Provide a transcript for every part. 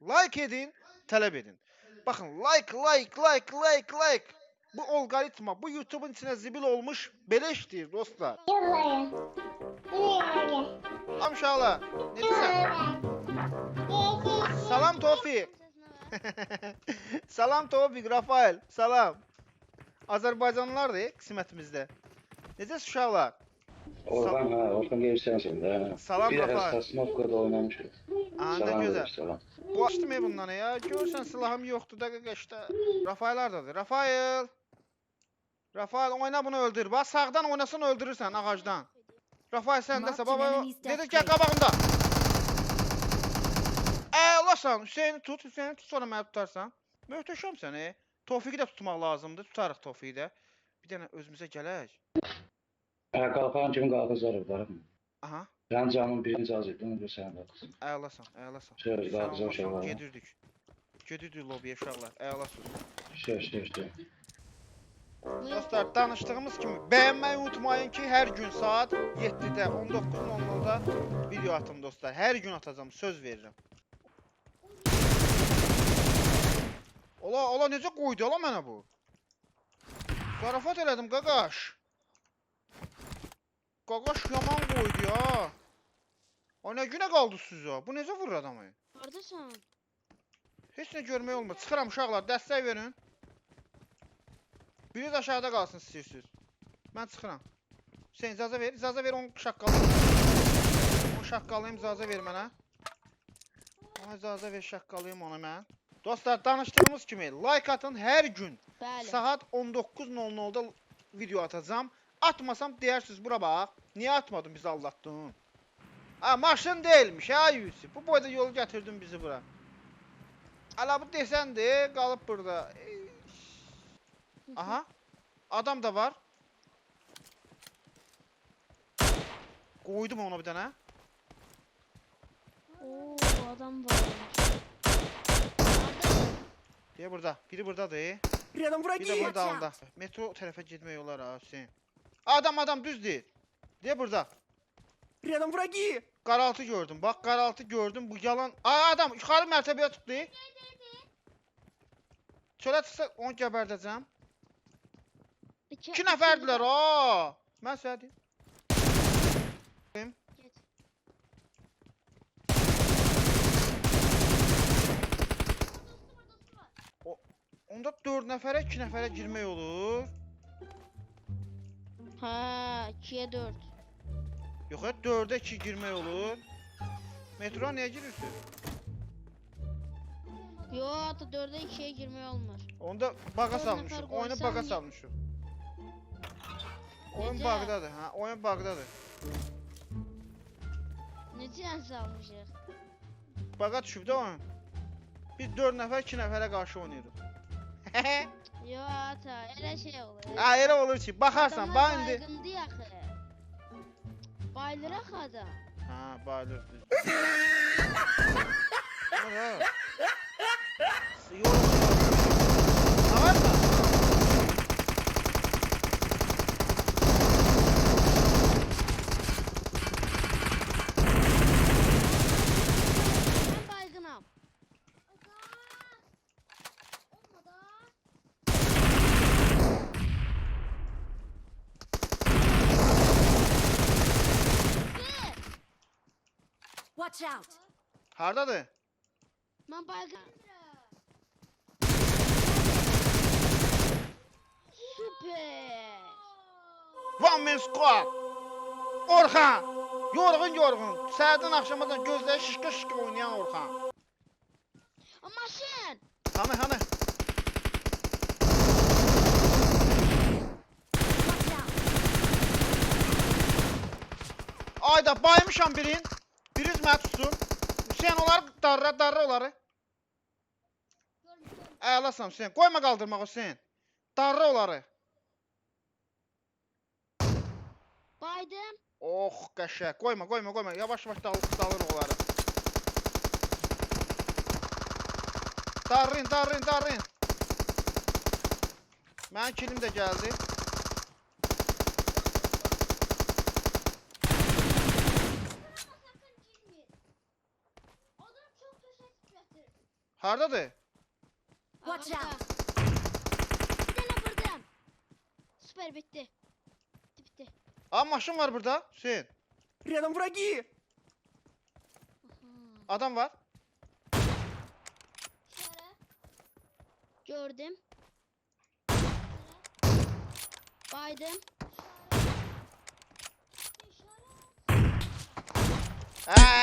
Like edin, tələb edin. Baxın, like, like, like, like, like. Bu algoritma, bu YouTube'un içine zibil olmuş belə işləyir dostlar. Yollayın. Yollayın. Am uşaqlar, necəsən? Salam Tofiq. salam Tofiq, Rafael, salam. Azərbaycanlılardır qismətimizdə. Necəsiz uşaqlar? Orhan ha, Orhan gelirsensin de. ha. Salam Bir ara Rafael. Sasnovka'da oynamışız. Aa, gözəl. verir, salam. Bu açdım ev bundan ya. Görürsən silahım yoxdur dəqiqə işte. Rafael hardadır? Rafael. Rafael oyna bunu öldür. Bax sağdan oynasın öldürürsən ağacdan. Rafael səndəsə Marked baba. enemies Dedi death gəl rate. qabağında. Əlasan. Hüseyni tut, Hüseyni tut sonra məni tutarsan. Möhtəşəmsən e. Tofiqi də tutmaq lazımdır. Tutarıq Tofiqi də. Bir dənə özümüzə gələk. Ha, kalkan kim kalkacak var mı? Aha. Ben camın birinci azıydı, onu sen kalksın. Əlasan, əlasan. Sən olmasan var. mı? Gedirdik. Gedirdik lobiyə uşaqlar. Əlasın. Şey, şey, şey. Dostlar danışdığımız kimi bəyənməyi unutmayın ki, hər gün saat 7-də, 19:00-da video atın dostlar. Hər gün atacağam, söz verirəm. Ola, ola necə qoydu ola mənə bu? Zarafat elədim qaqaş. Qaqaş yaman qoydu ya. O nə günə qaldı sizə? Bu necə vurur adamı? Hardasan? Heç nə görmək olmur. Çıxıram uşaqlar, dəstək verin. Biri də aşağıda qalsın istəyirsiniz. Mən çıxıram. Hüseyn icazə ver, icazə ver 10 şaqqalı. 10 şaqqalıyım, icazə ver mənə. Ona icazə ver şaqqalıyım ona mən. Dostlar, danışdığımız kimi like atın hər gün Bəli. saat 19:00-da video atacağam. Atmasam deyirsiniz bura bax. Niyə atmadın bizi aldatdın? Ha maşın değilmiş ha Yusuf. Bu boyda yol gətirdin bizi bura. Ala bu desəndi, qalıb burada. Eyş. Aha. Adam da var. Qoydum ona bir dənə. Oo adam var. Deyə burada. Biri burdadır. Рядом Bir враги! də bunun dalında. Metro tərəfə getmək olar ha Hüseyn. Adam adam düz deyil. Deyə burada. Рядом враги! Qaraltı gördüm. Bax qaraltı gördüm. Bu yalan. Ay adam yuxarı mərtəbəyə tutdu. Çölə çıxsa onu gəbərdəcəm. İki, 2 nəfərdilər ha. Mən sənə deyim. Get. Onda 4 nəfərə 2 nəfərə girmək olur. Ha, 2'ye 4. Yox, 4-ə 2 girmək olur. Metroya niyə girirsən? Yo, hatta 4'e 2'ye girmeye olmaz. Onda baqa Dörd salmışıq. nəfər Oyunu qoysan baqa ye- salmışıq. Oyun Necə? hə? Oyun bağdadır. Necə yansı almışıq? Baqa düşüb də oyun. Biz 4 nəfər 2 nəfərə qarşı oynayırıq. Yo ata, elə şey olur. Ha, elə olur ki, baxarsan, Adamlar bax indi. baygındı yaxı. Bayılıraq adam. Ha, bayılır düz. Ana. Yok. Ne var mı? Ben baygınam. Watch out! Hardadır? Ben baygın. Süper. One man squad. Orxan. Yorğun yorğun. Səhərdən axşamadan gözləri şişqə şişqə oynayan Orxan. A maşın. Hani hani. Ayda baymışam birin. Tutsun. Hüseyin onları darra darra onları. Əlasan Hüseyin. Qoyma qaldırmaq Hüseyin. Darra onları. Baydım. Oh qəşəng. Qoyma, qoyma, qoyma. Yavaş-yavaş dal dalır onları. Darrin, darrin, darrin. Mənim kilim də gəldi. Hardadır? Watch Ağaçta. out. Bir tane vurdum. Süper bitti. Bitti bitti. Aa maşın var burada. Hüseyin. Рядом враги! Aha. Adam var. Gördüm. Baydım. Eee!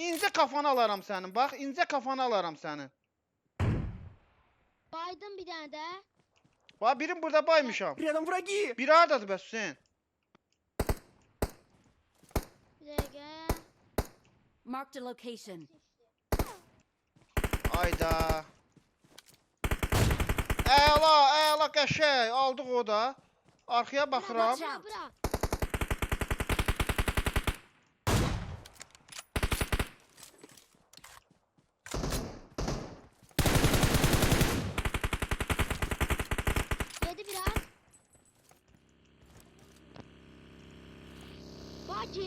İnce kafanı alaram senin. Bak ince kafanı alaram senin. Baydım bir tane de. Bak birim burada baymışam. Рядом враги! Biri hardadır bəs Hüseyin? Bir dakika. Marked a location. Ayda. Əla, əla qəşəng. Aldıq o da. Arxaya baxıram. Watch out. Bacı.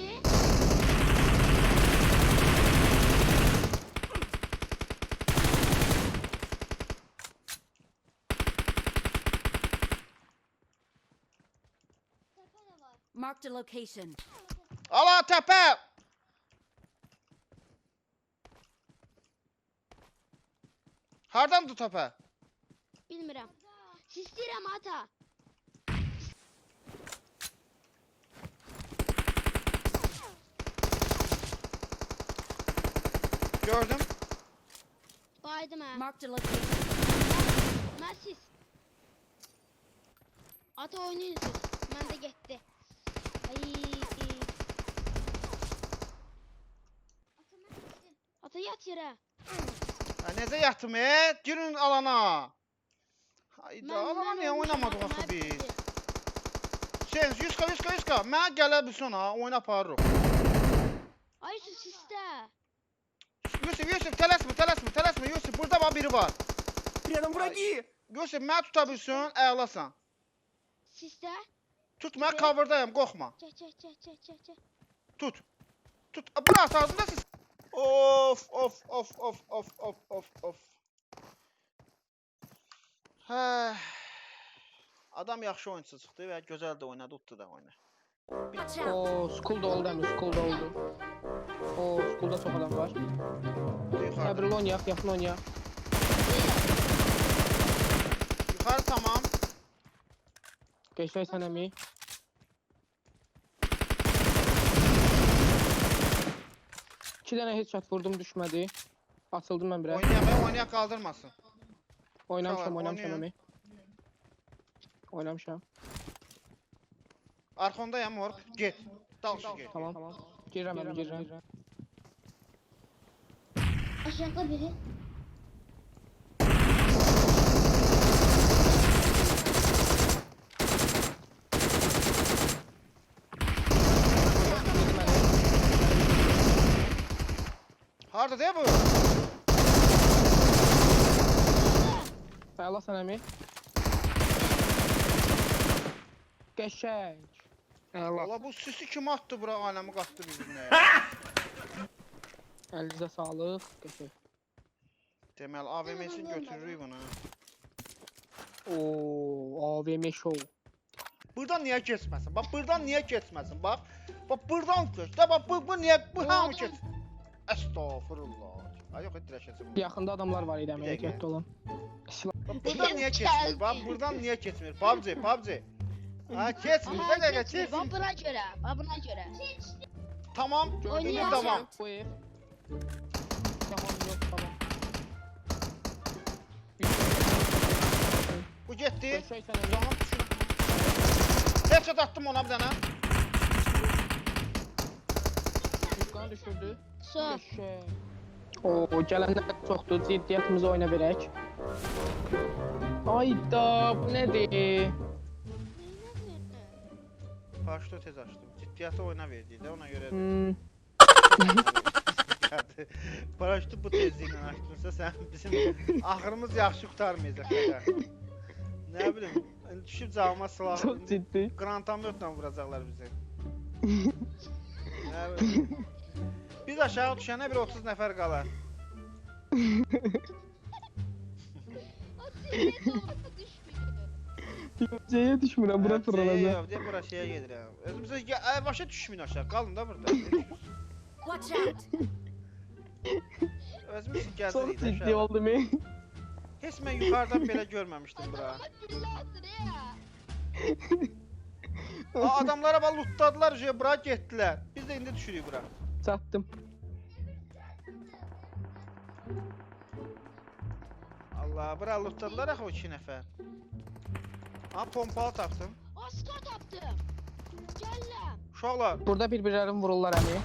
Marked a location. Ala təpə. Hardandır təpə? Bilmirəm. Sistirəm ata. Gördüm. Baydım ha. Marked a location. Mən siz. Ata oynayırsınız. Mən də getdi. Ay. Ata yat yerə. Ha, necə yatım e? Girin alana. Hayda, alana niyə oynamadıq axı mənə biz? Sen 100 ka 100 ka 100 ka. Mən gələ bilsən ha, oyuna aparırıq. Ay su sizdə. Yusuf, Yusuf, tələsmə, tələsmə, tələsmə. Yusuf, burada bax biri var. Рядом враги! Yusuf, məni tuta bilsən, əlasan. Sizdə. Tut, mən Evet. cover'dayım, qorxma. Çək çək çək çək çək çək. Tut. Tut. A, Bırak ağzında siz. Of of of of of of of of. Hə. Adam yaxşı oyunçu çıxdı və gözəl də oynadı, utdu da oyunu. Oo, school'da oldu Emre, school'da oldu. Oo, school'da çok adam var. Yuxarı. Sabırlı oynayaq, yaxın oynayaq. Yuxarı tamam. Geçək sən əmi. İki dənə headshot vurdum, düşmədi. Açıldım mən biraz. Oynayaq, və oynayaq qaldırmasın. Oynamışam, Tamam, oynamışam oynayın. əmi. Oynamışam. Arxondayam morq. Get. Dalşı get. Tamam. Girirəm əmi, girirəm. Aşağıda biri. Harda deyə bu? Əla sən əmi. Qəşəng. Valla bu sisi kim atdı bura aləmi qatdı bir-birinə ya. Əlinizə sağlıq. Qəşəng. Deməli AVM-sini götürürük bunu. Oo, AVM show. Buradan niyə keçməsin? Bax buradan niyə keçməsin? Bax. Bax buradan keç. Da bax bu, bu niyə bu hamı keç. Əstəğfurullah. Ay yox, dirəşəcəm. Yaxında adamlar var idi olun. Silah. Bax buradan niyə keçmir? Bax buradan niyə keçmir? PUBG, PUBG. Ha keçmir. Bir dəqiqə keçmir. keçmir. Bax buna görə. Bax buna görə. Tamam. Gördüğünüz. Bu ev. Tamam yok tamam. Bu getdi. Əmi. Tamam. Headshot attım ona bir dənə. Yufqanı düşürdü. Qəşəng. Oo, gələnlər çoxdur. Ciddiyyətimizi oyna verək. Ayda, bu nədir? Paraşütü tez açdım. Ciddiyyəti oyuna verdi də ona görə. Hmm. Paraşütü bu tezliklə açdınsa sən bizim axırımız yaxşı qurtarmayacaq. Nə bilim, düşüb cavama silah. Çok ciddi. Grantametlə vuracaqlar bizi. Nə bilim. Biz aşağı düşənə bir 30 nəfər qalar. O seviyede olsa düşmüyor. C'ye düşmürəm, bura. Yox, deyə bura şeyə gedirəm. Özümüzə ə, başa düşməyin aşağı. Qalın da burada. Watch out! Özümüz də ciddi aşağı. oldu mi? Heç mən yuxarıdan belə görməmişdim bura. Ya. Aa, adamlara bax lootladılar, şey bura getdilər. Biz də indi düşürük bura. Çatdım. Allah, bura lootladılar axı o 2 nəfər. Ha, pompalı tapdım. Oscar taptım. Gel lan. Uşaqlar, Burada bir-birlərini vururlar əmi.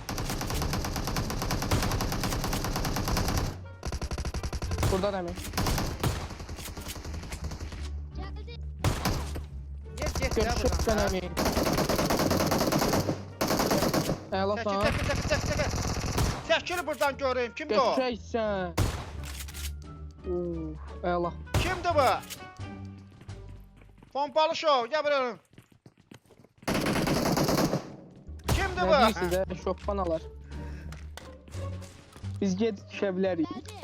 Burada da əmi. Geldi. buradan. sən ha. əmi. Əla Çəkil, sana. çəkil, çəkil, çəkil, çəkil. Çəkil buradan göreyim. Kimdir o? Götürəksən. Uf, əla. Kimdir bu? Pompalı şov, gəl buraya. Kimdir Nə bu? deyirsiz, ə? Şokpan alar. Biz bilərik. Geldi.